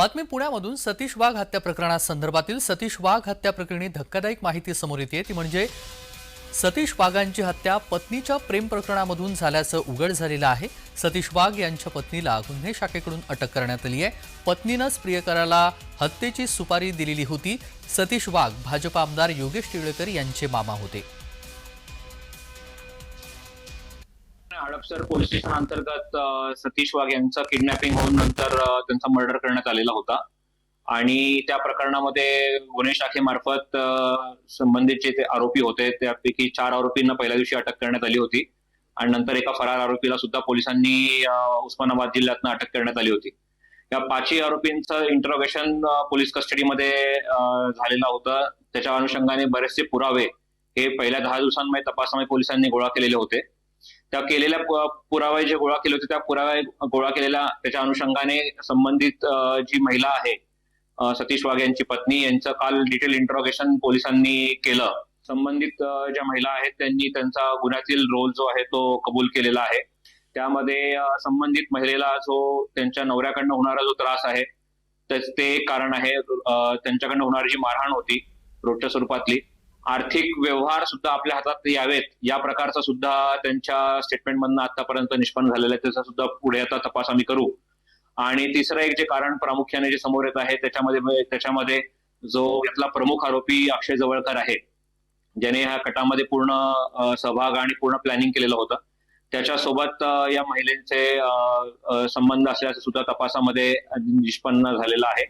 बातमी पुण्यामधून सतीश वाघ हत्या प्रकरणासंदर्भातील सतीश वाघ हत्या प्रकरणी धक्कादायक माहिती समोर येते. ती म्हणजे सतीश वाघांची हत्या पत्नीच्या प्रेम प्रकरणामधून झाल्याचं उघड झालेलं आहे. सतीश वाघ यांच्या पत्नीला गुन्हे शाखेकडून अटक करण्यात आली आहे. पत्नीनंच प्रियकराला हत्येची सुपारी दिलेली होती. सतीश वाघ भाजप आमदार योगेश टिळेकर यांचे मामा होते. हडपसर पोलीस स्टेशन अंतर्गत सतीश वाघ यांचा किडनॅपिंग होऊन नंतर त्यांचा मर्डर करण्यात आलेला होता. आणि त्या प्रकरणामध्ये गुन्हे शाखेमार्फत संबंधित जे ते आरोपी होते त्यापैकी चार आरोपींना पहिल्या दिवशी अटक करण्यात आली होती. आणि नंतर एका फरार आरोपीला सुद्धा पोलिसांनी उस्मानाबाद जिल्ह्यातनं अटक करण्यात आली होती. या पाचही आरोपींचं इंटरोगेशन पोलीस कस्टडीमध्ये झालेला झालेलं होतं. त्याच्या अनुषंगाने बरेचसे पुरावे हे पहिल्या दहा दिवसांमध्ये तपासामध्ये पोलिसांनी गोळा केलेले होते. त्या केलेल्या पुरावे जे गोळा केले होते त्या पुरावे गोळा केलेल्या त्याच्या अनुषंगाने संबंधित जी महिला आहे सतीश वाघ यांची पत्नी यांचं काल डिटेल इंटरोगेशन पोलिसांनी केलं. संबंधित ज्या महिला आहेत त्यांनी त्यांचा गुन्ह्यातील रोल जो आहे तो कबूल केलेला आहे. त्यामध्ये संबंधित महिलेला जो त्यांच्या नवऱ्याकडनं होणारा जो त्रास आहे त्याच- ते एक कारण आहे त्यांच्याकडनं होणारी जी मारहाण होती रोजच्या स्वरूपातली आर्थिक व्यवहार सुद्धा आपल्या हातात यावेत. या प्रकारचा सुद्धा त्यांच्या स्टेटमेंटमधनं आतापर्यंत निष्पन्न झालेला आहे. त्याचा सुद्धा पुढे आता तपास आम्ही करू. आणि तिसरं एक जे कारण प्रामुख्याने जे समोर येत आहे त्याच्यामध्ये म्हणजे त्याच्यामध्ये जो यातला प्रमुख आरोपी अक्षय जवळकर आहे ज्याने ह्या कटामध्ये पूर्ण सहभाग आणि पूर्ण प्लॅनिंग केलेलं होतं. त्याच्यासोबत या महिलेचे संबंध असल्याचं सुद्धा तपासामध्ये निष्पन्न झालेला आहे.